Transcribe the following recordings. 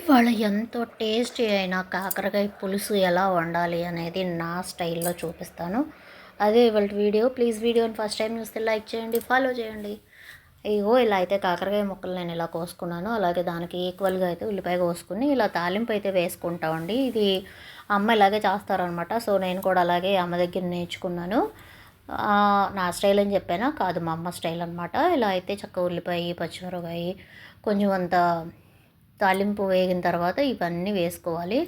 ఇవాళ ఎంతో టేస్టీ అయిన కాకరకాయ పులుసు ఎలా వండాలి అనేది నా స్టైల్లో చూపిస్తాను. అదే ఇవాళ వీడియో. ప్లీజ్ వీడియోని ఫస్ట్ టైం చూస్తే లైక్ చేయండి ఫాలో చేయండి. ఇగో ఇలా అయితే కాకరకాయ ముక్కలు నేను ఇలా కోసుకున్నాను. అలాగే దానికి ఈక్వల్గా అయితే ఉల్లిపాయ కోసుకుని ఇలా తాలింపు అయితే వేసుకుంటామండి. ఇది అమ్మ ఇలాగే చేస్తారనమాట. సో నేను కూడా అలాగే అమ్మ దగ్గర నేర్చుకున్నాను. నా స్టైల్ అని చెప్పానా? కాదు మా అమ్మ స్టైల్ అనమాట. ఇలా అయితే చక్క ఉల్లిపాయ పచ్చిమిరపకాయ కొంచెం అంత తాలింపు వేగిన తర్వాత ఇవన్నీ వేసుకోవాలి.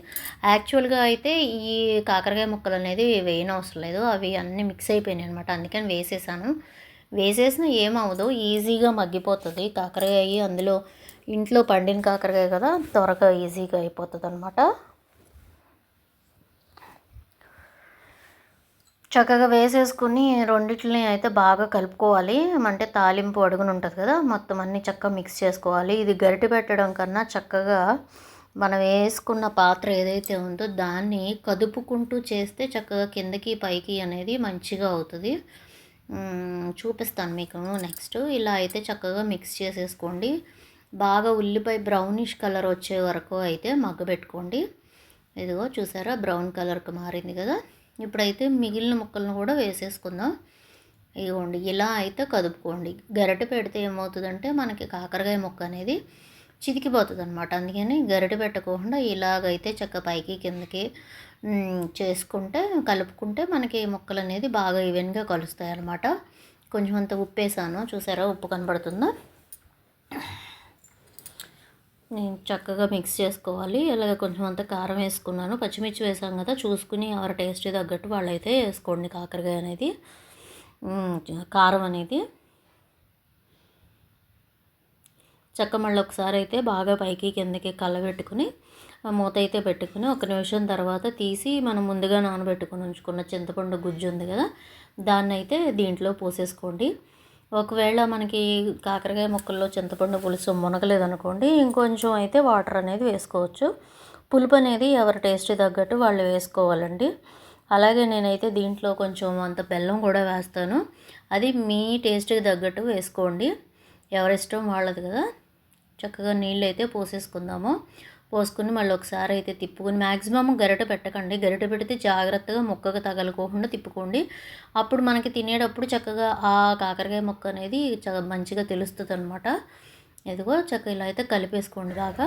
యాక్చువల్గా అయితే ఈ కాకరకాయ ముక్కలు అనేది వేయనవసరం లేదు. అవి అన్నీ మిక్స్ అయిపోయినాయి అనమాట అందుకని వేసేసాను. వేసేసిన ఏమవదు ఈజీగా మగ్గిపోతుంది. కాకరకాయ అందులో ఇంట్లో పండిన కాకరకాయ కదా త్వరగా ఈజీగా అయిపోతుంది అనమాట చక్కగా వేసేసుకుని రెండిటిని అయితే బాగా కలుపుకోవాలి. అంటే తాలింపు అడుగున ఉంటుంది కదా మొత్తం అన్ని చక్కగా మిక్స్ చేసుకోవాలి. ఇది గరిటె పెట్టడం కన్నా చక్కగా మనం వేసుకున్న పాత్ర ఏదైతే ఉందో దాన్ని కదుపుకుంటూ చేస్తే చక్కగా కిందకి పైకి అనేది మంచిగా అవుతుంది. చూపిస్తాను మీకు నెక్స్ట్. ఇలా అయితే చక్కగా మిక్స్ చేసేసుకోండి. బాగా ఉల్లిపాయ బ్రౌనిష్ కలర్ వచ్చే వరకు అయితే మగ్గబెట్టుకోండి ఇదిగో చూసారా బ్రౌన్ కలర్కి మారింది కదా. ఇప్పుడైతే మిగిలిన ముక్కలను కూడా వేసేసుకుందాం. ఇవ్వండి ఇలా అయితే కదుపుకోండి. గరిటె పెడితే ఏమవుతుందంటే మనకి కాకరకాయ ముక్క అనేది చితికిపోతుంది అనమాట అందుకని గరిటె పెట్టకుండా ఇలాగైతే చక్క పైకి కిందకి చేసుకుంటే కలుపుకుంటే మనకి ముక్కలు అనేది బాగా ఈవెన్గా కలుస్తాయి అనమాట కొంచెం అంత ఉప్పు వేసాను చూసారా? ఉప్పు కనబడుతుందా? నేను చక్కగా మిక్స్ చేసుకోవాలి. అలాగే కొంచెం అంత కారం వేసుకున్నాను. పచ్చిమిర్చి వేసాం కదా చూసుకుని ఎవరి టేస్ట్ తగ్గట్టు వాళ్ళైతే వేసుకోండి కాకరకాయ అనేది. కారం అనేది. చక్క మళ్ళీ ఒకసారి అయితే బాగా పైకి కిందకి కలబెట్టుకుని మూత అయితే పెట్టుకుని ఒక నిమిషం తర్వాత తీసి మనం ముందుగా నానబెట్టుకుని ఉంచుకున్న చింతపండు గుజ్జు ఉంది కదా దాన్ని అయితే దీంట్లో పోసేసుకోండి. ఒకవేళ మనకి కాకరకాయ ముక్కల్లో చింతపండు పులుసు మునగలేదనుకోండి ఇంకొంచెం అయితే వాటర్ అనేది వేసుకోవచ్చు. పులుపు అనేది ఎవరి టేస్ట్ తగ్గట్టు వాళ్ళు వేసుకోవాలండి. అలాగే నేనైతే దీంట్లో కొంచెం అంత బెల్లం కూడా వేస్తాను. అది మీ టేస్ట్కి తగ్గట్టు వేసుకోండి. ఎవరిష్టం వాళ్ళది కదా. చక్కగా నీళ్ళు అయితే పోసేసుకుందాము. పోసుకుని మళ్ళీ ఒకసారి అయితే తిప్పుకొని మ్యాక్సిమం గరిట పెట్టకండి. గరిట పెడితే జాగ్రత్తగా ముక్కగా తగలకోకుండా తిప్పుకోండి. అప్పుడు మనకి తినేటప్పుడు చక్కగా ఆ కాకరకాయ ముక్క అనేది మంచిగా తెలుస్తుంది అనమాట ఎదుగో చక్కగా ఇలా అయితే కలిపేసుకోండి బాగా.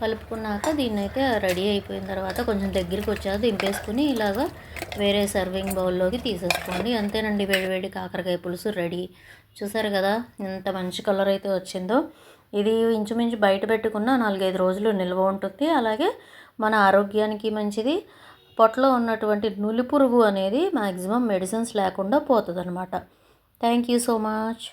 కలుపుకున్నాక దీన్ని అయితే రెడీ అయిపోయిన తర్వాత కొంచెం దగ్గరికి వచ్చాక దింపేసుకుని ఇలాగ వేరే సర్వింగ్ బౌల్లోకి తీసేసుకోండి. అంతేనండి వేడి వేడి కాకరకాయ పులుసు రెడీ. చూసారు కదా ఎంత మంచి కలర్ అయితే వచ్చిందో. ఇది ఇంచుమించు బయట పెట్టుకున్న నాలుగైదు రోజులు నిల్వ ఉంటుంది. అలాగే మన ఆరోగ్యానికి మంచిది. పొట్టలో ఉన్నటువంటి నులి పురుగు అనేది మ్యాక్సిమం మెడిసిన్స్ లేకుండా పోతుంది అనమాట థ్యాంక్ యూ సో మచ్.